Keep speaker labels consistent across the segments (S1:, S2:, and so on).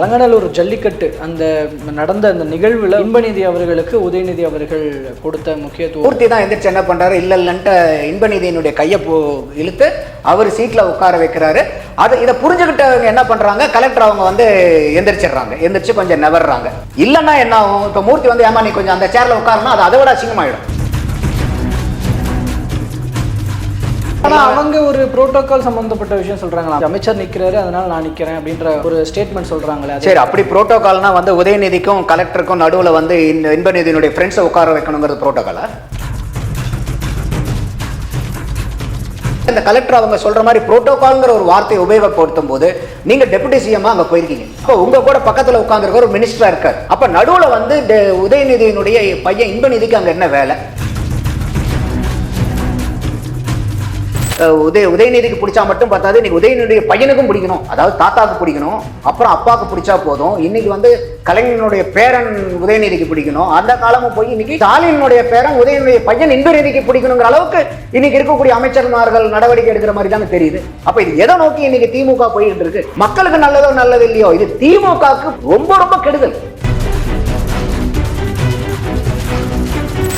S1: அலங்காநல்லூர் ஜல்லிக்கட்டு. அந்த நடந்த அந்த நிகழ்வில் இன்பநிதி அவர்களுக்கு உதயநிதி அவர்கள் கொடுத்த முக்கியத்துவம்.
S2: மூர்த்தி தான் எந்திரிச்சு என்ன பண்றாரு? இல்ல இல்லைன்ட்டு இன்பநிதியினுடைய கையை போ இழுத்து அவர் சீட்ல உட்கார வைக்கிறாரு. அது இதை புரிஞ்சுக்கிட்டவங்க என்ன பண்றாங்க? கலெக்டர் அவங்க வந்து எந்திரிச்சிடுறாங்க. எந்திரிச்சு கொஞ்சம் நவர்றாங்க. இல்லைன்னா என்ன ஆகும்? இப்போ மூர்த்தி வந்து ஏமா நீ கொஞ்சம் அந்த சேர்ல உட்காரனா அது அதை விட அசிங்கமாயிடும்.
S1: ஆனா அவங்க ஒரு புரோட்டோகால் சம்பந்தப்பட்ட விஷயம் சொல்றாங்களா? அமைச்சர் நிக்கிறாரு அதனால நான் நிக்கிறேன் அப்படின்ற ஒரு ஸ்டேட்மெண்ட் சொல்றாங்களே
S2: சரி அப்படி புரோட்டோகால்னா வந்து உதயநிதிக்கும் கலெக்டருக்கும் நடுவில் வந்து இந்த இன்பநிதியினுடைய ஃப்ரெண்ட்ஸை உட்கார வைக்கணுங்கிறது புரோட்டோகாலா இந்த கலெக்டர் அவங்க சொல்ற மாதிரி புரோட்டோகால்ங்கிற ஒரு வார்த்தையை உபயோகப்படுத்தும் போது நீங்க டெபுட்டி சிஎம் அங்க போயிருக்கீங்க. அப்போ உங்க கூட பக்கத்துல உட்கார்ந்துருக்க ஒரு மினிஸ்டரா இருக்கார். அப்ப நடுவுல வந்து உதயநிதியினுடைய பையன் இன்பநிதிக்கு அங்க என்ன வேலை? உதய உதயநிதிக்கு பிடிச்சா மட்டும் பார்த்தாது இன்னைக்கு உதயநிதியுடைய பையனுக்கும் பிடிக்கணும். அதாவது தாத்தாவுக்கு பிடிக்கணும். அப்புறம் அப்பாவுக்கு பிடிச்சா போதும். இன்னைக்கு வந்து கலைஞனுடைய பேரன் உதயநிதிக்கு பிடிக்கணும். அந்த காலமும் போய் இன்னைக்கு ஸ்டாலினுடைய பேரன் உதயநிதியுடைய பையன் இன்பநிதிக்கு பிடிக்கணுங்கிற அளவுக்கு இன்னைக்கு இருக்கக்கூடிய அமைச்சர்மார்கள் நடவடிக்கை எடுக்கிற மாதிரி தானே தெரியுது. அப்ப இது எதை நோக்கி இன்னைக்கு திமுக போயிட்டு இருக்கு? மக்களுக்கு நல்லதோ நல்லது இல்லையோ? இது திமுகவுக்கு ரொம்ப ரொம்ப கெடுதல்.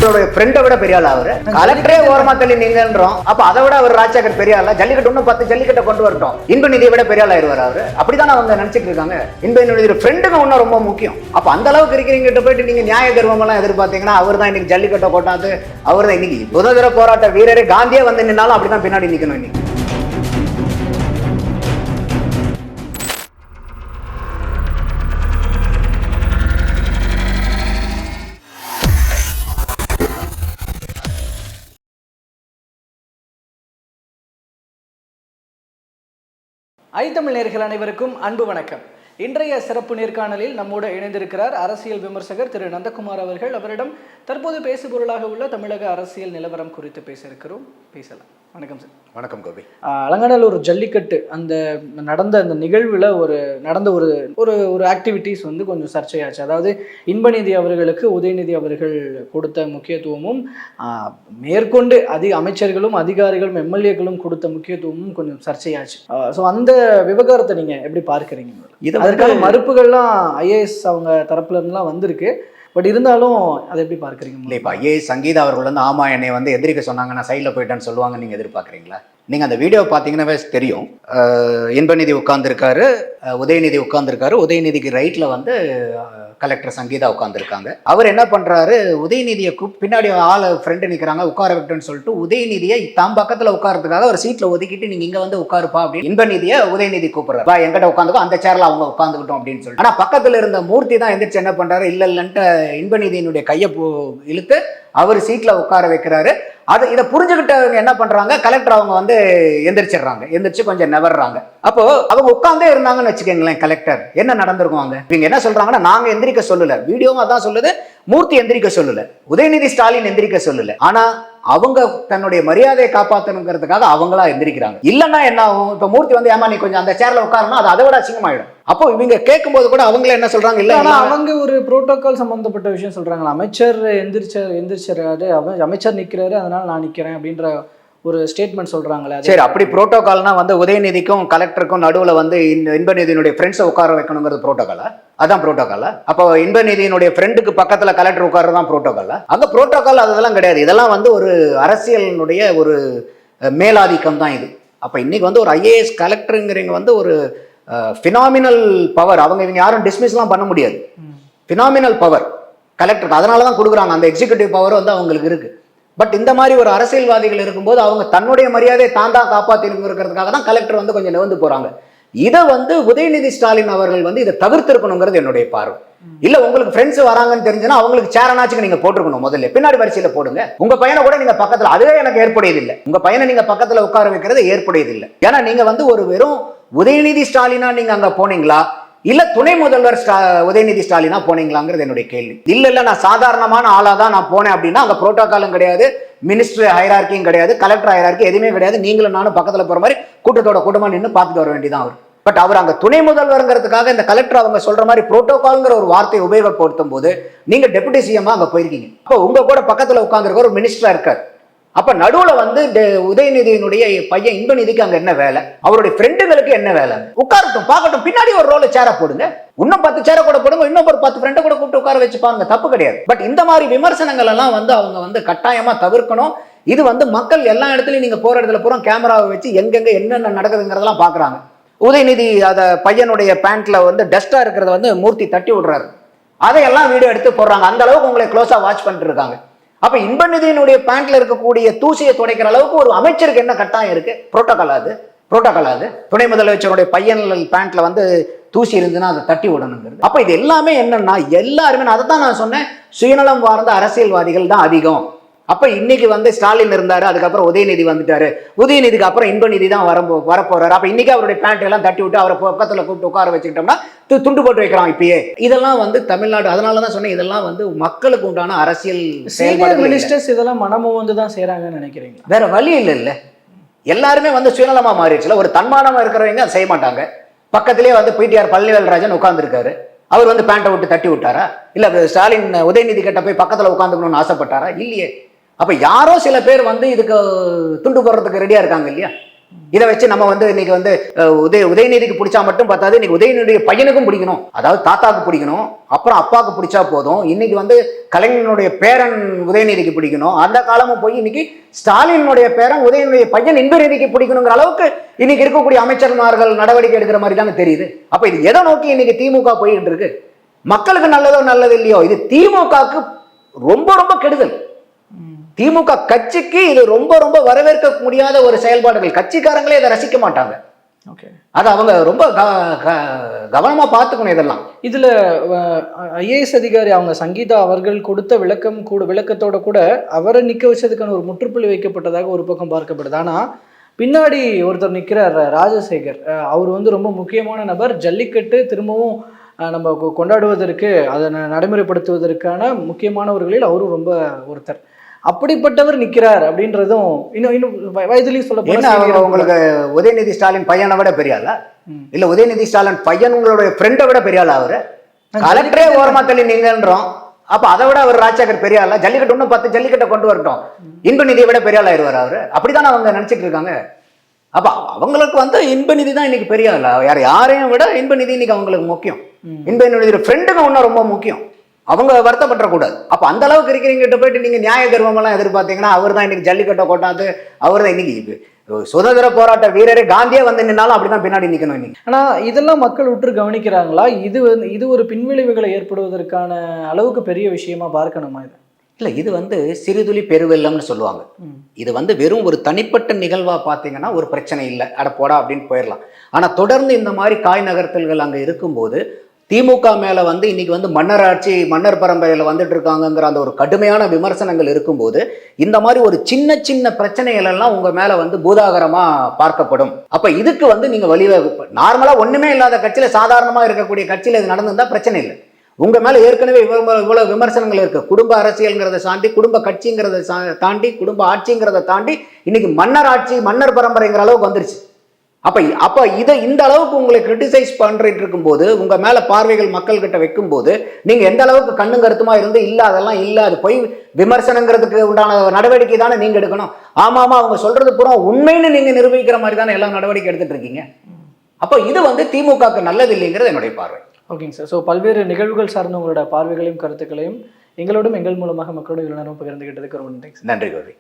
S2: இவருடைய ஃப்ரெண்டை விட பெரிய ஆள் அவரு? கலெக்டரே ஓரமா தள்ளி நீங்கன்றோம். அப்ப அதை விட அவர் ராஜாக்கர் பெரிய ஆளா? ஜல்லிக்கட்டு இன்னும் பத்து ஜல்லிக்கட்டை கொண்டு வரட்டும். இன்ப நிதியை விட பெரிய ஆள் ஆயிடுவார் அவரு. அப்படிதானே அவங்க நினைச்சிட்டு இருக்காங்க? இன்ப நிதி ஃப்ரெண்டுங்க ஒன்றும் ரொம்ப முக்கியம். அப்ப அந்த அளவுக்கு இருக்கிறீங்கிட்ட போயிட்டு நீங்க நியாய தர்மம் எல்லாம் எதிர்பார்த்தீங்கன்னா அவர் தான் இன்னைக்கு ஜல்லிக்கட்டை கொண்டாந்து அவர் தான் இன்னைக்கு சுதந்திர போராட்ட வீரரே காந்தியே வந்து நின்னாலும் அப்படிதான் பின்னாடி நிக்கணும் இன்னைக்கு.
S1: ஐத்தமிழ் நேர்கள் அனைவருக்கும் அன்பு வணக்கம். இன்றைய சிறப்பு நேர்காணலில் நம்மோடு இணைந்திருக்கிறார் அரசியல் விமர்சகர் திரு நந்தகுமார் அவர்கள். அவரிடம் தற்போது பேசுபொருளாக உள்ள தமிழக அரசியல் நிலவரம் குறித்து பேச இருக்கிறோம் பேசலாம். வணக்கம் சார்.
S2: வணக்கம் கோபி.
S1: அலங்காநல்லூர் ஜல்லிக்கட்டு அந்த நடந்த அந்த நிகழ்வில் ஒரு நடந்த ஒரு ஒரு ஒரு ஆக்டிவிட்டீஸ் வந்து கொஞ்சம் சர்ச்சையாச்சு. அதாவது இன்பநிதி அவர்களுக்கு உதயநிதி அவர்கள் கொடுத்த முக்கியத்துவமும் மேற்கொண்டு அதிக அமைச்சர்களும் அதிகாரிகளும் எம்எல்ஏக்களும் கொடுத்த முக்கியத்துவமும் கொஞ்சம் சர்ச்சையாச்சு. ஸோ அந்த விவகாரத்தை நீங்க எப்படி பார்க்குறீங்க?
S2: இது
S1: அதற்கான மறுப்புகள்லாம் ஐஏஎஸ் அவங்க தரப்புல இருந்துலாம் வந்திருக்கு. பட் இருந்தாலும் அதை எப்படி
S2: இல்லை
S1: பார்க்குறீங்க
S2: இப்போ ஐஏ சங்கீதா அவர்கள் வந்து ஆமா என்னை வந்து எதிரிக்க சொன்னாங்க நான் சைடில் போயிட்டேன்னு சொல்லுவாங்க நீங்கள் எதிர்பார்க்குறீங்களா? நீங்கள் அந்த வீடியோ பார்த்தீங்கன்னாவே தெரியும். இன்பநிதி உட்கார்ந்துருக்காரு உதயநிதி உட்கார்ந்துருக்காரு. உதயநிதிக்கு ரைட்டில் வந்து கலெக்டர் சங்கீதா உட்காந்துருக்காங்க அவர் என்ன பண்ணுறாரு உதயநிதியை கூப் பின்னாடி ஆள் ஃப்ரெண்டு நிற்கிறாங்க உட்கார விட்டுன்னு சொல்லிட்டு உதயநிதியை தாம் பக்கத்தில் உட்காரத்துக்காக ஒரு சீட்டில் ஒதுக்கிட்டு நீங்கள் இங்கே வந்து உட்காருப்பா அப்படின்னு இன்பநிதியை உதயநிதி கூப்பிட்றாரு. வா எங்கிட்ட உட்காந்துக்கோ அந்த சேர்ல அவங்க உட்காந்துக்கிட்டோம் அப்படின்னு சொல்லிட்டு. ஆனால் பக்கத்தில் இருந்த மூர்த்தி தான் எந்திரிச்சு என்ன பண்ணுறாரு இல்லை இல்லைன்ட்டு இன்பநிதியினுடைய கையை இழுத்து அவர் சீட்டில் உட்கார வைக்கிறாரு. அது இதை புரிஞ்சுக்கிட்டவங்க என்ன பண்றாங்க? கலெக்டர் அவங்க வந்து எந்திரிச்சிடுறாங்க. எந்திரிச்சு கொஞ்சம் நவர்றாங்க. அப்போ அவங்க உட்காந்தே இருந்தாங்கன்னு வச்சுக்கோங்களேன் கலெக்டர் என்ன நடந்திருக்கும் அங்க? இவங்க என்ன சொல்றாங்கன்னா நாங்க எந்திரிக்க சொல்லல. வீடியோவும் அதான் சொல்லுது மூர்த்தி எந்திரிக்க சொல்லல. உதயநிதி ஸ்டாலின் எந்திரிக்க சொல்லல. ஆனா அவங்க தன்னுடைய மரியாதையை காப்பாத்தணுங்கிறதுக்காக அவங்களா எந்திரிக்கிறாங்க. இல்லைன்னா என்ன ஆகும்? இப்ப மூர்த்தி வந்து ஏமா நீ கொஞ்சம் அந்த சேர்ல உட்காரணும் அது அதை விட அசிங்கமாயிடும். அப்போ இவங்க கேட்கும்போது கூட அவங்களே என்ன சொல்றாங்க? இல்ல
S1: ஆனா அவங்க ஒரு புரோட்டோகால் சம்பந்தப்பட்ட விஷயம் சொல்றாங்களா? அமைச்சர் எந்திரிச்ச எந்திரிச்சாரு அவ- அமைச்சர் நிக்கிறாரு அதனால நான் நிக்கிறேன் அப்படின்ற ஒரு ஸ்டேட்மெண்ட் சொல்றாங்களே அது
S2: சரி அப்படி புரோட்டோகால்னா வந்து உதயநிதிக்கும் கலெக்டருக்கும் நடுவுல வந்து இன்பநிதியினுடைய ஃப்ரெண்ட்ஸை உட்கார வைக்கணுங்கிறது புரோட்டோகாலா அதான் புரோட்டோகாலா அப்போ இன்பநிதியினுடைய ஃப்ரெண்டுக்கு பக்கத்துல கலெக்டர் உட்கார்றது தான் புரோட்டோகாலா அங்க புரோட்டோகால் அதெல்லாம் கிடையாது. இதெல்லாம் வந்து ஒரு அரசியலினுடைய ஒரு மேலாதிக்கம் தான் இது. அப்ப இன்னைக்கு வந்து ஒரு ஐஏஎஸ் கலெக்டருங்கிறவங்க வந்து ஒரு ஃபினாமினல் பவர் அவங்க இவங்க யாரும் டிஸ்மிஸ்லாம் பண்ண முடியாது. ஃபினாமினல் பவர் கலெக்டருக்கு அதனால தான் கொடுக்குறாங்க. அந்த எக்ஸிகியூட்டிவ் பவர் வந்து அவங்களுக்கு இருக்கு. பட் இந்த மாதிரி ஒரு அரசியல்வாதிகள் இருக்கும்போது அவங்க தன்னுடைய மரியாதையை தான் தான் காப்பாற்றிருக்கிறதுக்காக தான் கலெக்டர் வந்து கொஞ்சம் நிவந்து போறாங்க. இதை வந்து உதயநிதி ஸ்டாலின் அவர்கள் வந்து இதை தவிர்த்திருக்கணுங்கிறது என்னுடைய பார்வை. இல்ல உங்களுக்கு ஃப்ரெண்ட்ஸ் வராங்கன்னு தெரிஞ்சுன்னா அவங்களுக்கு சேரனாச்சுக்கு நீங்க போட்டிருக்கணும் முதல்ல. பின்னாடி வரிசையில போடுங்க. உங்க பையனை கூட நீங்க பக்கத்துல அதுவே எனக்கு ஏற்புடையது இல்லை உங்க பையனை நீங்க பக்கத்துல உட்கார வைக்கிறது ஏற்புடையது இல்லை ஏன்னா நீங்க வந்து ஒரு வெறும் உதயநிதி ஸ்டாலினா நீங்க அங்க போனீங்களா? இல்ல துணை முதல்வர் ஸ்டா உதயநிதி ஸ்டாலினா போனீங்களாங்கிறது என்னுடைய கேள்வி. இல்ல இல்ல நான் சாதாரணமான ஆளா தான் நான் போனேன் அப்படின்னா அங்க புரோட்டோகாலும் கிடையாது மினிஸ்டர் ஹைரார்க்கியும் கிடையாது கலெக்டர் ஹைரார்க்கி எதுவுமே கிடையாது. நீங்களும் நானும் பக்கத்துல போற மாதிரி கூட்டத்தோட கூட்டமா நின்று பார்த்துட்டு வர வேண்டியதான் அவர். பட் அவர் அங்க துணை முதல்வருங்கிறதுக்காக இந்த கலெக்டர் அவங்க சொல்ற மாதிரி புரோட்டோகால்ங்கிற ஒரு வார்த்தையை உபயோகப்படுத்தும் போது நீங்க டெபுட்டி சிஎம்மா அங்க போயிருக்கீங்க. அப்போ உங்க கூட பக்கத்துல உட்காந்துருக்க ஒரு மினிஸ்டரா இருக்கார். அப்ப நடுவுல வந்து உதயநிதியினுடைய பையன் இன்பநிதிக்கு அங்க என்ன வேலை? அவருடைய ஃப்ரெண்டுங்களுக்கு என்ன வேலை? உட்காரட்டும் பார்க்கட்டும் பின்னாடி ஒரு ரோல சேர போடுங்க. இன்னும் பத்து சேர கூட போடுங்க இன்னும் ஒரு பத்து ஃப்ரெண்டை கூட கூப்பிட்டு உட்கார வச்சு பாருங்க தப்பு கிடையாது. பட் இந்த மாதிரி விமர்சனங்கள் எல்லாம் வந்து அவங்க வந்து கட்டாயமா தவிர்க்கணும். இது வந்து மக்கள் எல்லா இடத்துலயும் நீங்க போற இடத்துல பூரா கேமராவை வச்சு எங்கெங்க என்னென்ன நடக்குதுங்கிறதெல்லாம் பாக்குறாங்க. உதயநிதி அத பையனுடைய பேண்ட்ல வந்து டஸ்டா இருக்கிறத வந்து மூர்த்தி தட்டி விடுறாரு. அதையெல்லாம் வீடியோ எடுத்து போடுறாங்க. அந்த அளவுக்கு உங்களை க்ளோஸா வாட்ச் பண்ணிட்டு இருக்காங்க. அப்ப இன்பநிதியினுடைய பேண்ட்ல இருக்கக்கூடிய தூசியை துடைக்கிற அளவுக்கு ஒரு அமைச்சருக்கு என்ன கட்டாயம் இருக்கு? புரோட்டோகால் அது. புரோட்டோகால் அது. துணை முதலமைச்சருடைய பையன் பேண்ட்ல வந்து தூசி இருந்துன்னா அதை தட்டி விடணுங்கிறது. அப்ப இது எல்லாமே என்னன்னா எல்லாருமே நான் அதை தான் நான் சொன்னேன் சுயநலம் வார்ந்த அரசியல்வாதிகள் தான் அதிகம். அப்ப இன்னைக்கு வந்து ஸ்டாலின் இருந்தாரு அதுக்கப்புறம் உதயநிதி வந்துட்டாரு. உதயநிதிக்கு அப்புறம் இன்பநிதி தான் வர வரப்போறாரு. அப்ப இன்னைக்கு அவருடைய பேண்ட் எல்லாம் தட்டி விட்டு அவரை பக்கத்துல கூப்பிட்டு உட்கார வச்சுக்கிட்டோம்னா துண்டு போட்டு வைக்கிறான் இப்பயே. இதெல்லாம் வந்து தமிழ்நாடு அதனால தான் சொன்னேன் இதெல்லாம் வந்து மக்களுக்கு உண்டான அரசியல் இல்லை.
S1: மினிஸ்டர்ஸ் இதெல்லாம் மனமும் வந்து தான் செய்கிறாங்கன்னு நினைக்கிறீங்களா?
S2: வேற வழி இல்லை இல்ல. எல்லாருமே வந்து சுயநலமா மாறிடுச்சுல. ஒரு தன்மானமா இருக்கிறவங்க அதை செய்ய மாட்டாங்க. பக்கத்திலேயே வந்து பிடிஆர் பழனிவேல்ராஜன் உட்கார்ந்துருக்காரு. அவர் வந்து பேண்ட்டை விட்டு தட்டி விட்டாரா? இல்ல ஸ்டாலின் உதயநிதி கிட்ட போய் பக்கத்துல உட்காந்துக்கணும்னு ஆசைப்பட்டாரா? இல்லையே. அப்போ யாரோ சில பேர் வந்து இதுக்கு துண்டு போடுறதுக்கு ரெடியாக இருக்காங்க இல்லையா? இதை வச்சு நம்ம வந்து இன்னைக்கு வந்து உதய உதயநிதிக்கு பிடிச்சா மட்டும் பார்த்தாது இன்னைக்கு உதயநிதியுடைய பையனுக்கும் பிடிக்கணும். அதாவது தாத்தாவுக்கு பிடிக்கணும். அப்புறம் அப்பாவுக்கு பிடிச்சா போதும். இன்னைக்கு வந்து கலைஞனுடைய பேரன் உதயநிதிக்கு பிடிக்கணும். அந்த காலமும் போய் இன்னைக்கு ஸ்டாலினுடைய பேரன் உதயநிதிய பையன் இன்பநிதிக்கு பிடிக்கணுங்கிற அளவுக்கு இன்னைக்கு இருக்கக்கூடிய அமைச்சர்மார்கள் நடவடிக்கை எடுக்கிற மாதிரி தானே தெரியுது. அப்போ இது எதை நோக்கி இன்னைக்கு திமுக போயிட்டு இருக்கு? மக்களுக்கு நல்லதோ நல்லது இல்லையோ? இது திமுகவுக்கு ரொம்ப ரொம்ப கெடுதல். திமுக கட்சிக்கு இது ரொம்ப ரொம்ப வரவேற்க முடியாத ஒரு செயல்பாடுகள். கட்சிக்காரங்களே இதை ரசிக்க மாட்டாங்க.
S1: ஓகே.
S2: அது அவங்க ரொம்ப க- க- கவனமா பார்த்துக்கணும் இதெல்லாம்.
S1: இதுல ஐஏஎஸ் அதிகாரி அவங்க சங்கீதா அவர்கள் கொடுத்த விளக்கம் கூட விளக்கத்தோட கூட அவரை நிக்க வச்சதுக்கான ஒரு முற்றுப்புள்ளி வைக்கப்பட்டதாக ஒரு பக்கம் பார்க்கப்படுது. ஆனா பின்னாடி ஒருத்தர் நிக்கிறார் ராஜசேகர். அவர் வந்து ரொம்ப முக்கியமான நபர். ஜல்லிக்கட்டு திரும்பவும் நம்ம கொண்டாடுவதற்கு அதை நடைமுறைப்படுத்துவதற்கான முக்கியமானவர்களில் அவரும் ரொம்ப ஒருத்தர். அப்படிப்பட்டவர் நிக்கிறார் அப்படின்றதும் இன்னும் இன்னும் வய- வயதிலையும் சொல்ல
S2: அவங்க உங்களுக்கு உதயநிதி ஸ்டாலின் பையனை விட பெரிய ஆளா?
S1: ம்.
S2: இல்ல உதயநிதி ஸ்டாலின் பையன் உங்களுடைய ஃப்ரெண்டை விட பெரிய ஆளா அவரு? கலெக்டரே ஓரமா தள்ளி நீங்கன்றோம் அப்ப அதை விட அவர் ராஜசேகர் பெரிய ஆளா? ஜல்லிக்கட்டு இன்னும் பத்து ஜல்லிக்கட்டை கொண்டு வரட்டும். இன்பநிதியை விட பெரிய ஆளாயிருவார் அவரு. அப்படிதானே அவங்க நினைச்சிட்டு இருக்காங்க? அப்ப அவங்களுக்கு வந்து இன்பநிதி தான் இன்னைக்கு பெரிய ஆளா? யார் யாரையும் விட இன்பநிதி இன்னைக்கு அவங்களுக்கு முக்கியம்.
S1: ம்.
S2: இன்பநிதி ஃப்ரெண்டுங்க ஒன்றும் ரொம்ப முக்கியம். அவங்க வருத்தப்படக்கூடாது. அப்ப அந்த அளவுக்கு இருக்கிறவங்கிட்ட போயிட்டு நீங்க நியாய கர்வம் எல்லாம் எதிர்பார்த்தீங்கன்னா அவர் தான் இன்னைக்கு ஜல்லிக்கட்டை கொண்டாந்து அவர் தான் இன்னைக்கு சுதந்திர போராட்ட வீரரே காந்தியே வந்து நின்னாலும் அப்படிதான் பின்னாடி நிக்கணும் இன்னைக்கு.
S1: ஆனா இதெல்லாம் மக்கள் உற்று கவனிக்கிறாங்களா? இது வந்து இது ஒரு பின்விளைவுகளை ஏற்படுவதற்கான அளவுக்கு பெரிய விஷயமா பார்க்கணுமா இது?
S2: இல்ல இது வந்து சிறுதுளி பெருவெள்ளம்னு சொல்லுவாங்க. இது வந்து வெறும் ஒரு தனிப்பட்ட நிகழ்வா பார்த்தீங்கன்னா ஒரு பிரச்சனை இல்லை அட போடா அப்படின்னு போயிடலாம். ஆனா தொடர்ந்து இந்த மாதிரி காய் நகர்த்தல்கள் அங்க இருக்கும்போது திமுக மேல வந்து இன்னைக்கு வந்து மன்னர் ஆட்சி மன்னர் பரம்பரையில வந்துட்டு இருக்காங்கங்கிற அந்த ஒரு கடுமையான விமர்சனங்கள் இருக்கும்போது இந்த மாதிரி ஒரு சின்ன சின்ன பிரச்சனைகள் எல்லாம் உங்க மேல வந்து பூதாகரமா பார்க்கப்படும். அப்ப இதுக்கு வந்து நீங்க வழிவ நார்மலா ஒண்ணுமே இல்லாத கட்சியில சாதாரணமா இருக்கக்கூடிய கட்சியில இது நடந்திருந்தா பிரச்சனை இல்லை. உங்க மேல ஏற்கனவே இவ்வளவு விமர்சனங்கள் இருக்கு. குடும்ப அரசியல்ங்கிறத தாண்டி குடும்ப கட்சிங்கிறத சா- தாண்டி குடும்ப ஆட்சிங்கிறத தாண்டி இன்னைக்கு மன்னர் ஆட்சி மன்னர் பரம்பரைங்கிற அளவுக்கு வந்துருச்சு. அப்ப அப்ப இதை இந்த அளவுக்கு உங்களை கிரிட்டிசைஸ் பண்ணிட்டு இருக்கும்போது உங்க மேல பார்வைகள் மக்கள் கிட்ட வைக்கும்போது நீங்க எந்த அளவுக்கு கண்ணும் கருத்துமா இருந்து இல்ல அதெல்லாம் இல்ல அது போய் விமர்சனங்கிறதுக்கு உண்டான நடவடிக்கை தானே நீங்க எடுக்கணும். ஆமாமா அவங்க சொல்றது பூரா உண்மைன்னு நீங்க நிரூபிக்கிற மாதிரி தானே எல்லா நடவடிக்கை எடுத்துட்டு இருக்கீங்க. அப்போ இது வந்து திமுகவுக்கு நல்லது இல்லைங்கிறது என்னுடைய பார்வை.
S1: ஓகேங்க சார் ஸோ பல்வேறு நிகழ்வுகள் சார்ந்த உங்களோட பார்வைகளையும் கருத்துக்களையும் எங்களோடும் எங்கள் மூலமாக மக்களோட இவ்வளவு நேரம் பகிர்ந்துகிட்டதுக்கு ரொம்ப நன்றி
S2: நன்றி கோவி